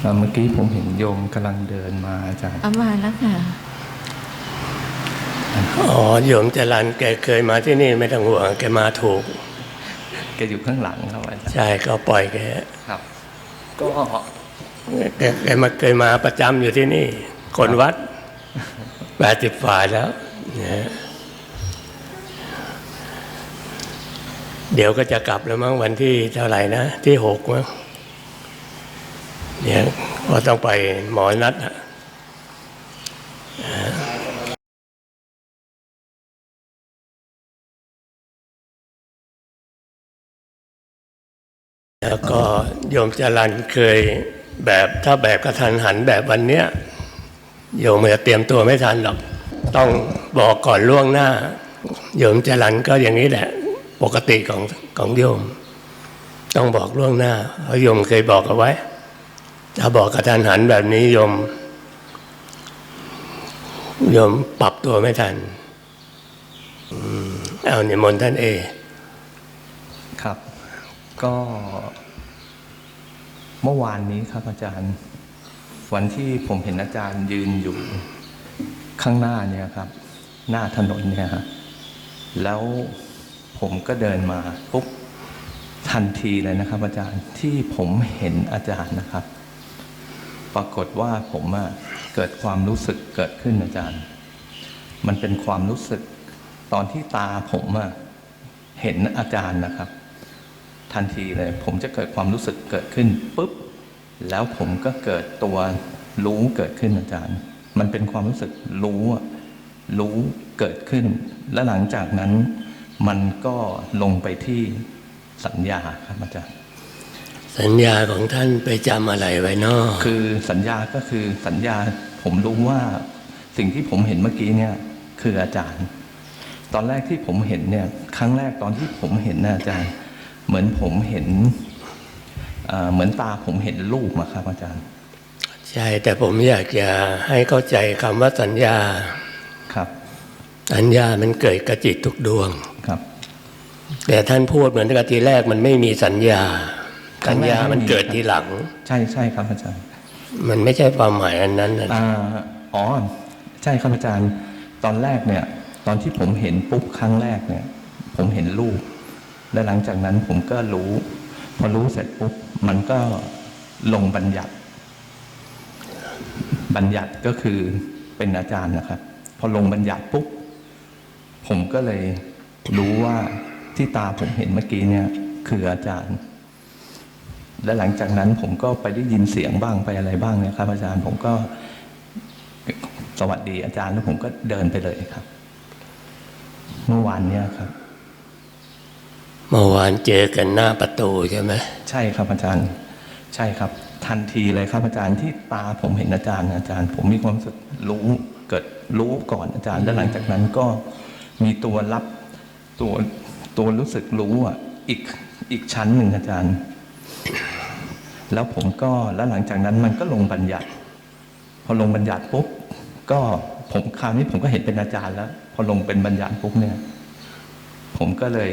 เอ่อเมื่อกี้ผมเห็นโยมกำลังเดินมาอาจารย์เอามาแล้วค่ะ อ๋อโยมจรันแกเคยมาที่นี่ไม่ต้องห่วงแกมาถูก แกอยู่ข้างหลังครับอาจารย์ ใช่ก็ปล่อยแก ครับ ก็แกแกมาเคยมาประจำอยู่ที่นี่ คนวัดแปดสิบฝ่ายแล้วนะเดี๋ยวก็จะกลับแล้วมั้งวันที่เท่าไหร่นะ ที่หกมั้ง เนี่ยก็ต้องไปหมอนัดอะแล้วก็โยมจรันเคยแบบถ้าแบบกระทันหันแบบวันเนี้ยโยมจะเตรียมตัวไม่ทันหรอก ต้องบอกก่อนล่วงหน้า โยมจรันก็อย่างนี้แหละ ปกติของของโยม ต้องบอกล่วงหน้าเพราะโยมเคยบอกเอาไว้ ถ้าบอกกระทันหันแบบนี้โยมโยมปรับตัวไม่ทันเอาเนี่ยมนท่านเอ ครับ ก็ เมื่อวานนี้ครับอาจารย์ วันที่ผมเห็นอาจารย์ยืนอยู่ข้างหน้าเนี่ยครับ หน้าถนนเนี่ยครับแล้วผมก็เดินมาปุ๊บทันทีเลยนะครับ อาจารย์ที่ผมเห็นอาจารย์นะครับ ปรากฏว่าผมเกิดความรู้สึกเกิดขึ้นอาจารย์ มันเป็นความรู้สึกตอนที่ตาผมเห็นอาจารย์นะครับ ทันทีเลย ผมจะเกิดความรู้สึกเกิดขึ้นปุ๊บแล้วผมก็เกิดตัวรู้เกิดขึ้นอาจารย์ มันเป็นความรู้สึกรู้รู้เกิดขึ้น และหลังจากนั้น มันก็ลงไปที่สัญญาครับอาจารย์ สัญญาของท่านไปจำอะไรไว้เนอะคือสัญญาก็คือสัญญาผมรู้ว่าสิ่งที่ผมเห็นเมื่อกี้เนี่ย คืออาจารย์ ตอนแรกที่ผมเห็นเนี่ย ครั้งแรกตอนที่ผมเห็นนะอาจารย์ เหมือนผมเห็นเอ่อเหมือนตาผมเห็นรูปอะครับ อาจารย์ ใช่แต่ผมอยากจะให้เข้าใจคำว่าสัญญาครับสัญญามันเกิดกระจิตทุกดวงครับ แต่ท่านพูดเหมือนกับทีแรกมันไม่มีสัญญา สัญญามันเกิดทีหลัง ใช่ใช่ครับอาจารย์ มันไม่ใช่ความหมายอันนั้นนะอ่าอ๋อ ใช่ครับอาจารย์ ตอนแรกเนี่ย ตอนที่ผมเห็นปุ๊บครั้งแรกเนี่ย ผมเห็นรูป และหลังจากนั้นผมก็รู้ พอรู้เสร็จปุ๊บมันก็ลงบัญญัติ บัญญัติก็คือเป็นอาจารย์นะครับ พอลงบัญญัติปุ๊บผมก็เลยรู้ว่าที่ตาผมเห็นเมื่อกี้เนี่ย คืออาจารย์ และหลังจากนั้นผมก็ไปได้ยินเสียงบ้างไปอะไรบ้างเนะครับ อาจารย์ผมก็สวัสดีอาจารย์แล้วผมก็เดินไปเลยครับ เมื่อวานเนี้ยครับ เมื่อวานเจอกันหน้าประตูใช่ไหมใช่ครับอาจารย์ ใช่ครับ ทันทีเลยครับอาจารย์ที่ตาผมเห็นอาจารย์ อาจารย์ ผมมีความรู้สึกรู้เกิดรู้ก่อนอาจารย์ แล้วหลังจากนั้นก็มีตัวรับตัวตัวรู้สึกรู้อะอีกอีกชั้นหนึ่งอาจารย์ แล้วผมก็แล้วหลังจากนั้นมันก็ลงบัญญัติ พอลงบัญญัติปุ๊บก็ผมคราวนี้ผมก็เห็นเป็นอาจารย์แล้ว พอลงเป็นบัญญัติปุ๊บเนี่ย ผมก็เลย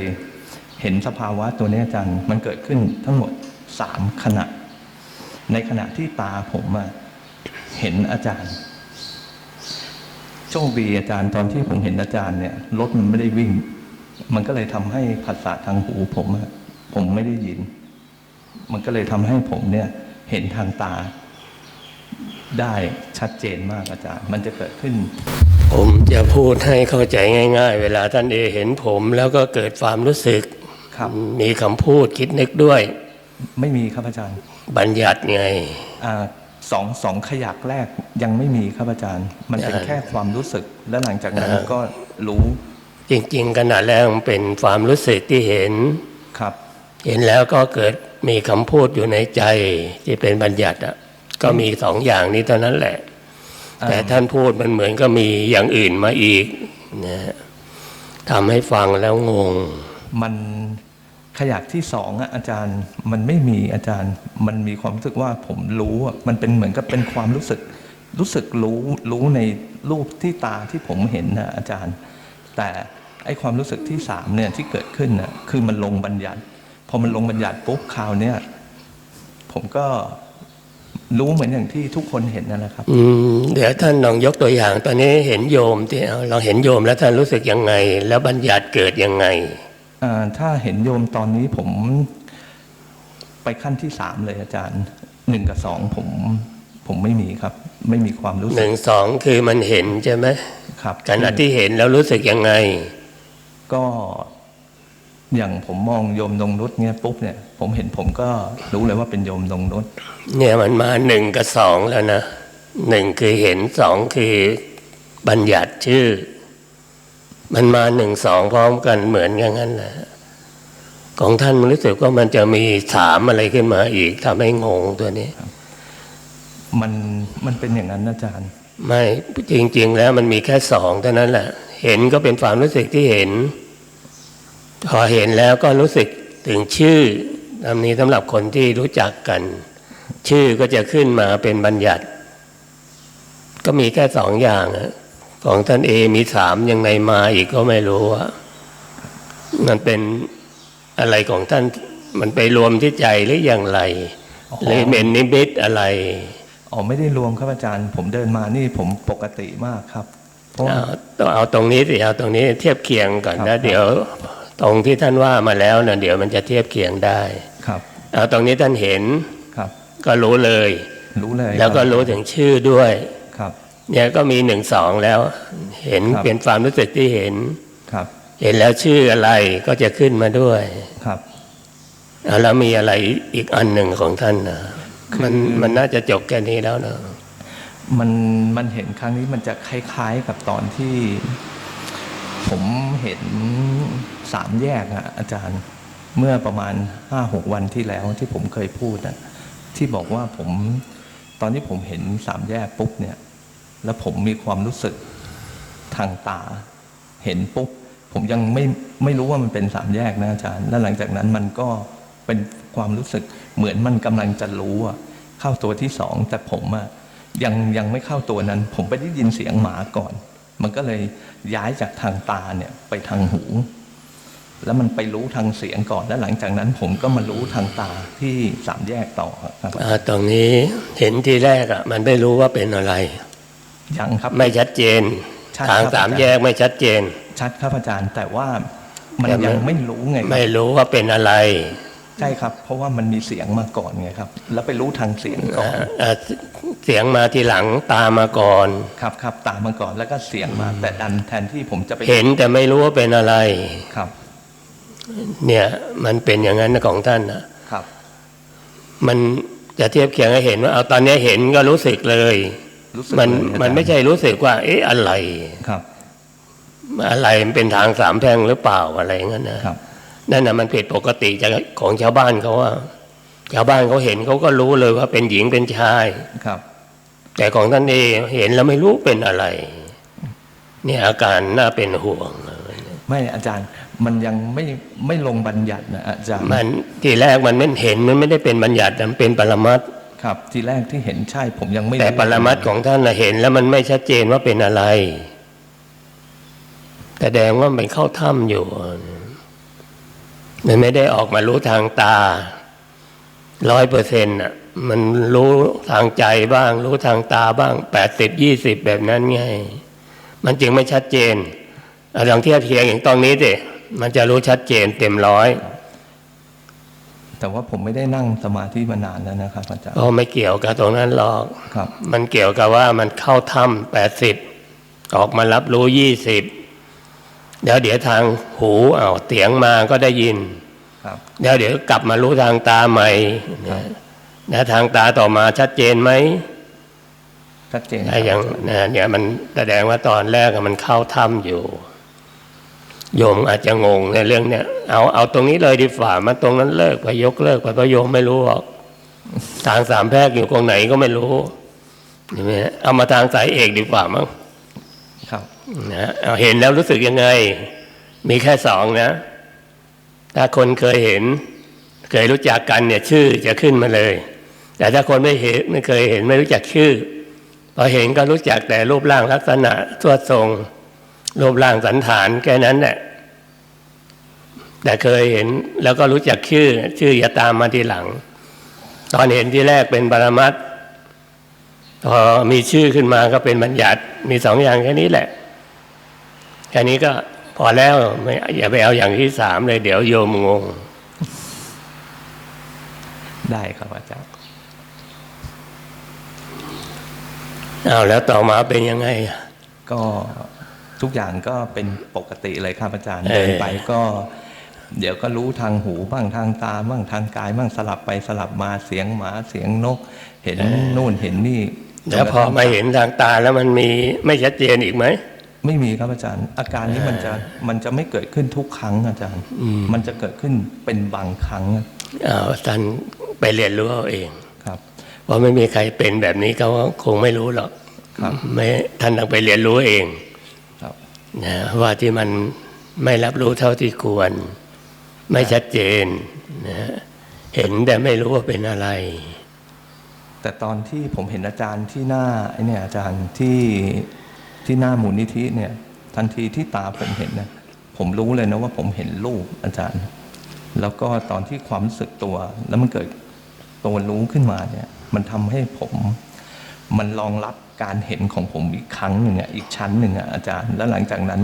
เห็นสภาวะตัวนี้อาจารย์มันเกิดขึ้นทั้งหมดสามขณะ ในขณะที่ตาผมอะเห็นอาจารย์โชคดีอาจารย์ตอนที่ผมเห็นอาจารย์เนี่ยรถมันไม่ได้วิ่ง มันก็เลยทำให้ภาษาทางหูผมอะผมไม่ได้ยิน มันก็เลยทำให้ผมเนี่ยเห็นทางตาได้ชัดเจนมากอาจารย์ มันจะเกิดขึ้น ผมจะพูดให้เข้าใจง่าย ๆ เวลาท่านเอเห็นผมแล้วก็เกิดความรู้สึกครับมีคำพูดคิดนึกด้วย ไม่มีครับอาจารย์ บัญญัติไงอ่าสองสองขยักแรกยังไม่มีครับอาจารย์ มันเป็นอ่าแค่ความรู้สึก แล้วหลังจากนั้นอ่าก็รู้ จริง ๆ ขนาดแรกมันเป็นความรู้สึกที่เห็นครับ เห็นแล้วก็เกิด มีคำพูดอยู่ในใจที่เป็นบัญญัติอะก็มีสองอย่างนี้เท่านั้นแหละอ่าแต่ท่านพูดมันเหมือนก็มีอย่างอื่นมาอีกนะฮะทำให้ฟังแล้วงง มันขยักที่สองอะอาจารย์มันไม่มีอาจารย์ มันมีความรู้สึกว่าผมรู้อะมันเป็นเหมือนกับเป็นความรู้สึก รู้สึกรู้รู้ในรูปที่ตาที่ผมเห็นนะอาจารย์ แต่ไอความรู้สึกที่สามเนี่ยที่เกิดขึ้นน่ะคือมันลงบัญญัติ พอมันลงบัญญัติปุ๊บคราวเนี้ยผมก็รู้เหมือนอย่างที่ทุกคนเห็นนั่นแหละครับ อืมเดี๋ยวท่านลองยกตัวอย่าง ตอนนี้เห็นโยมที่เอาลองเห็นโยมแล้วท่านรู้สึกยังไง แล้วบัญญัติเกิดยังไงอ่าถ้าเห็นโยมตอนนี้ผม ไปขั้นที่สามเลยอาจารย์หนึ่งกับสองผมผมไม่มีครับ ไม่มีความรู้หสึกนึ่งสองคือมันเห็นใช่ไหมครับขณะที่เห็นแล้วรู้สึกยังไง ก็ อย่างผมมองโยมนงนุษเนี่ยปุ๊บเนี่ย ผมเห็นผมก็รู้เลยว่าเป็นโยมนงนุษเนี่ยมันมาหนึ่งกับสองแล้วนะหนึ่งคือเห็นสองคือบัญญัติชื่อ มันมาหนึ่งสองพร้อมกันเหมือนอย่างนั้นแหละของท่านรู้สึกว่ามันจะมีสามอะไรขึ้นมาอีกทำให้งงตัวนี้ มันมันเป็นอย่างนั้นนะอาจารย์ ไม่จริง ๆ แล้วมันมีแค่สองเท่านั้นแหละ เห็นก็เป็นความรู้สึกที่เห็น พอเห็นแล้วก็รู้สึกถึงชื่อคำนี้สำหรับคนที่รู้จักกัน ชื่อก็จะขึ้นมาเป็นบัญญัติ ก็มีแค่สองอย่างอะของท่านเอมีสามยังไงมาอีกก็ไม่รู้อะมันเป็นอะไรของท่านมันไปรวมที่ใจหรืออย่างไรอ๋อหรือเป็นนิมิตอะไรอ๋อไม่ได้รวมครับอาจารย์ ผมเดินมานี่ผมปกติมากครับเพราะว่าเอาต้องเอาตรงนี้สิเอาตรงนี้เทียบเคียงก่อนครันะบเดี๋ยว ตรงที่ท่านว่ามาแล้วนะเดี๋ยวมันจะเทียบเคียงได้ครับเอาตรงนี้ท่านเห็นครับ ก็รู้เลย รู้เลย แล้วก็ครับรู้ถึงชื่อด้วยครับ เนี่ยก็มีหนึ่งสองแล้ว เห็นครับเป็นความรู้สึกที่เห็นครับ เห็นแล้วชื่ออะไรก็จะขึ้นมาด้วยครับเอาแล้วมีอะไรอีกอันหนึ่งของท่านนะมันมันน่าจะจบแค่นี้แล้วเนอะมันมันเห็นครั้งนี้มันจะคล้าย ๆกับตอนที่ ผมเห็น สามแยกอะอาจารย์เมื่อประมาณห้าหกวันที่แล้วที่ผมเคยพูดอะที่บอกว่าผมตอนที่ผมเห็นสามแยกปุ๊บเนี่ย แล้วผมมีความรู้สึกทางตา เห็นปุ๊บผมยังไม่ไม่รู้ว่ามันเป็นสามแยกนะอาจารย์ แล้วหลังจากนั้นมันก็เป็นความรู้สึกเหมือนมันกำลังจะรู้อะเข้าตัวที่สองแต่ผมอะยังยังไม่เข้าตัวนั้น ผมไปได้ยินเสียงหมาก่อน มันก็เลยย้ายจากทางตาเนี่ยไปทางหู แล้วมันไปรู้ทางเสียงก่อนแล้วหลังจากนั้นผมก็มารู้ทางตาที่สามแยกต่อครับอ่าตรงนี้เห็นทีแรกอะมันไม่รู้ว่าเป็นอะไรยังครับไม่ชัดเจนใช่ทางครับสามอาจารย์แยกไม่ชัดเจน ชัดครับอาจารย์แต่ว่ามันแต่มันยังไม่รู้ไงครับไม่รู้ว่าเป็นอะไรใช่ครับ เพราะว่ามันมีเสียงมาก่อนไงครับ แล้วไปรู้ทางเสียงก่อนอ่าอ่าเสียงมาทีหลังตามมาก่อน ครับครับตามมาก่อนแล้วก็เสียงมาแต่ดันแทนที่ผมจะไปเห็นแต่ไม่รู้ว่าเป็นอะไรครับ เนี่ยมันเป็นอย่างนั้นของท่านนะครับ มันจะเทียบเคียงให้เห็นว่าเอาตอนนี้เห็นก็รู้สึกเลยรู้สึกมันเลยอาจารย์มันไม่ใช่รู้สึกว่า เอ๊ะอะไรครับ อะไรมันเป็นทางสามแพร่งหรือเปล่าอะไรอย่างนั้นนะครับนั่นน่ะมันผิดปกติจากของชาวบ้านเขาว่าชาวบ้านเขาเห็นเขาก็รู้เลยว่าเป็นหญิงเป็นชายครับ แต่ของท่านเองเห็นแล้วไม่รู้เป็นอะไร เนี่ยอาการน่าเป็นห่วงไม่อาจารย์ มันยังไม่ไม่ลงบัญญัตินะอาจารย์มันทีแรกมันไม่เห็นมันไม่ได้เป็นบัญญัติมันเป็นปรมัตถ์ครับ ทีแรกที่เห็นใช่ผมยังไม่แต่ปรมัตถ์ของท่านน่ะเห็น แล้วมันไม่ชัดเจนว่าเป็นอะไรแสดงว่ามันเข้าถ้ำอยู่มันไม่ได้ออกมารู้ทางตาร้อยเปอร์เซ็นต์อะ มันรู้ทางใจบ้าง รู้ทางตาบ้างแปดสิบยี่สิบแบบนั้นไง มันจึงไม่ชัดเจนเอาลองเทียบเทียงอย่างตรงนี้สิ มันจะรู้ชัดเจนเต็มร้อย แต่ว่าผมไม่ได้นั่งสมาธิมานานแล้วนะครับอาจารย์ก็ไม่เกี่ยวกับตรงนั้นหรอกครับ มันเกี่ยวกับว่ามันเข้าถ้ำแปดสิบออกมารับรู้ยี่สิบเดี๋ยวเดี๋ยวทางหูเอาเสียงมาก็ได้ยินครับเดี๋ยวเดี๋ยวกลับมารู้ทางตาใหม่ครับนะทางตาต่อมาชัดเจนไหมชัดเจนไอ้อย่างนะเนี่ยมันแสดงว่าตอนแรกอะมันเข้าถ้ำอยู่ โยมอาจจะงงในเรื่องเนี้ยเอาเอาตรงนี้เลยดีฝ่ามาตรงนั้นเลิกไปยกเลิกไปเพราะโยมไม่รู้หรอกทางสามแพรกอยู่ตรงไหนก็ไม่รู้ใช่ไหมฮะเอามาทางสายเอกดีกว่ามั้งครับนะเอาเห็นแล้วรู้สึกยังไง มีแค่สองนะถ้าคนเคยเห็น เคยรู้จักกันเนี่ย ชื่อจะขึ้นมาเลย แต่ถ้าคนไม่เห็นไม่เคยเห็นไม่รู้จักชื่อพอเห็นก็รู้จักแต่รูปร่างลักษณะทวดทรง รูปร่างสันฐานแค่นั้นแหละแต่เคยเห็นแล้วก็รู้จักชื่อ ชื่ออย่าตามมาทีหลัง ตอนเห็นที่แรกเป็นปรมัตถ์พอมีชื่อขึ้นมาก็เป็นบัญญัติ มีสองอย่างแค่นี้แหละแค่นี้ก็พอแล้วไม่อย่าไปเอาอย่างที่สามเลย เดี๋ยวโยมงง ได้ครับอาจารย์เอาแล้วต่อมาเป็นยังไงอะก็ ทุกอย่างก็เป็นปกติเลยครับอาจารย์เออเดินไปก็ เดี๋ยวก็รู้ทางหูบ้างทางตาบ้างทางกายบ้างสลับไปสลับมาเสียงหมาเสียงนก เห็นนู่นเห็นนี่แล้วพอมาเห็นทางตาแล้วมันมีไม่ชัดเจนอีกไหมไม่มีครับอาจารย์ อาการนี้มันจะมันจะไม่เกิดขึ้นทุกครั้งอาจารย์อืมมันจะเกิดขึ้นเป็นบางครั้งเอาท่านไปเรียนรู้เอาเองครับเพราะไม่มีใครเป็นแบบนี้เขาคงไม่รู้หรอกครับไม่ท่านต้องไปเรียนรู้เองครับ นะว่าที่มันไม่รับรู้เท่าที่ควร ไม่ชัดเจนนะเห็นแต่ไม่รู้ว่าเป็นอะไร แต่ตอนที่ผมเห็นอาจารย์ที่หน้าไอเนี่ยอาจารย์ที่ที่หน้ามูลนิธิเนี่ย ทันทีที่ตาผมเห็นนี่ยผมรู้เลยนะว่าผมเห็นรูปอาจารย์ แล้วก็ตอนที่ความรู้สึกตัว แล้วมันเกิดตัวรู้ขึ้นมาเนี่ย มันทำให้ผม มันรองรับ การเห็นของผมอีกครั้งหนึ่งอะอีกชั้นหนึ่งอะอาจารย์ แล้วหลังจากนั้น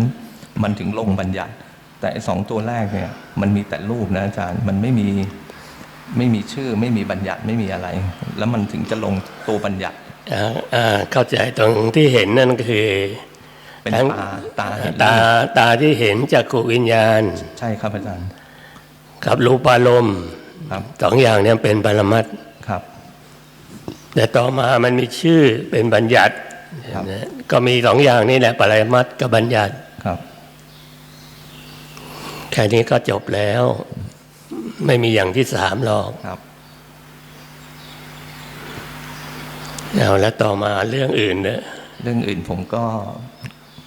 มันถึงลงบัญญัติ แต่ไอ้สองตัวแรกเนี่ยมันมีแต่รูปนะอาจารย์มันไม่มีไม่มีชื่อไม่มีบัญญัติไม่มีอะไร แล้วมันถึงจะลงตัวบัญญัติอ่าอ่าเข้าใจตรงที่เห็นนั่นก็คือเป็นทั้งตาตาเห็นตาตาที่เห็นจากขูวิญญาณ ใช่ครับอาจารย์กับรูปารมณ์ครับสองอย่างเนี้เป็นปรมัตถ์ครับ แต่ต่อมามันมีชื่อเป็นบัญญัติครับนะก็มีสองอย่างนี่แหละปรมัตถ์กับบัญญัติครับแค่นี้ก็จบแล้ว ไม่มีอย่างที่สามหรอกครับเอาแล้วต่อมาเรื่องอื่นเนอะเรื่องอื่นผมก็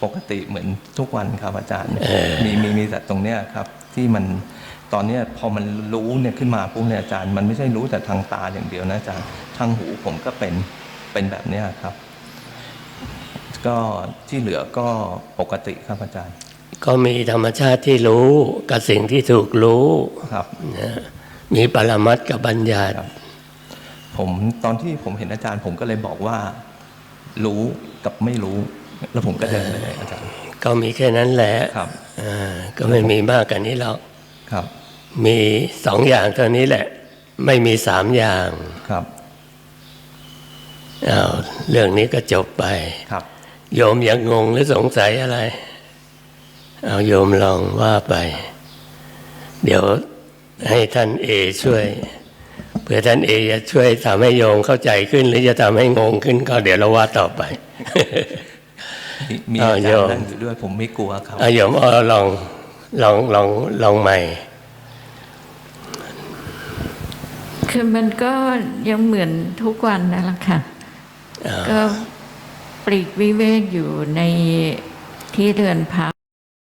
ปกติเหมือนทุกวันครับอาจารย์เออมีมีมีแต่ตรงเนี้ยครับ ที่มัน ตอนเนี้ยพอมันรู้เนี่ยขึ้นมาปุ๊บเนี่ยอาจารย์ มันไม่ใช่รู้แต่ทางตาอย่างเดียวนะอาจารย์ทางหูผมก็เป็นเป็นแบบเนี้ยครับ ก็ที่เหลือก็ปกติครับอาจารย์ ก็มีธรรมชาติที่รู้กับสิ่งที่ถูกรู้ครับนะมีปรมัตถ์กับบัญญัติครับผมตอนที่ผมเห็นอาจารย์ ผมก็เลยบอกว่า รู้กับไม่รู้ แล้วผมก็เดินไปเลยอาจารย์ ก็มีแค่นั้นแหละครับอ่าก็ไม่มีมากกันนี้หรอก ครับ มีสองอย่างเท่านี้แหละ ไม่มีสามอย่างครับอ้าวเรื่องนี้ก็จบไปครับโยมยังงงหรือสงสัยอะไร เอาโยมลองว่าไป เดี๋ยวให้ท่านเอช่วย เพื่อท่านเอจะช่วยทำให้โยมเข้าใจขึ้น หรือจะทำให้งงขึ้นก็เดี๋ยวเราว่าต่อไป มีมีอ้าวอาโยจารมย์นั่งอยู่ด้วยผมไม่กลัวครับเอาโยมเอาลอง ลองลองลองใหม่ คือมันก็ยังเหมือนทุกวันนั่นแหละค่ะอ่าก็ปลีกวิเวกอยู่ในที่เรือนพัก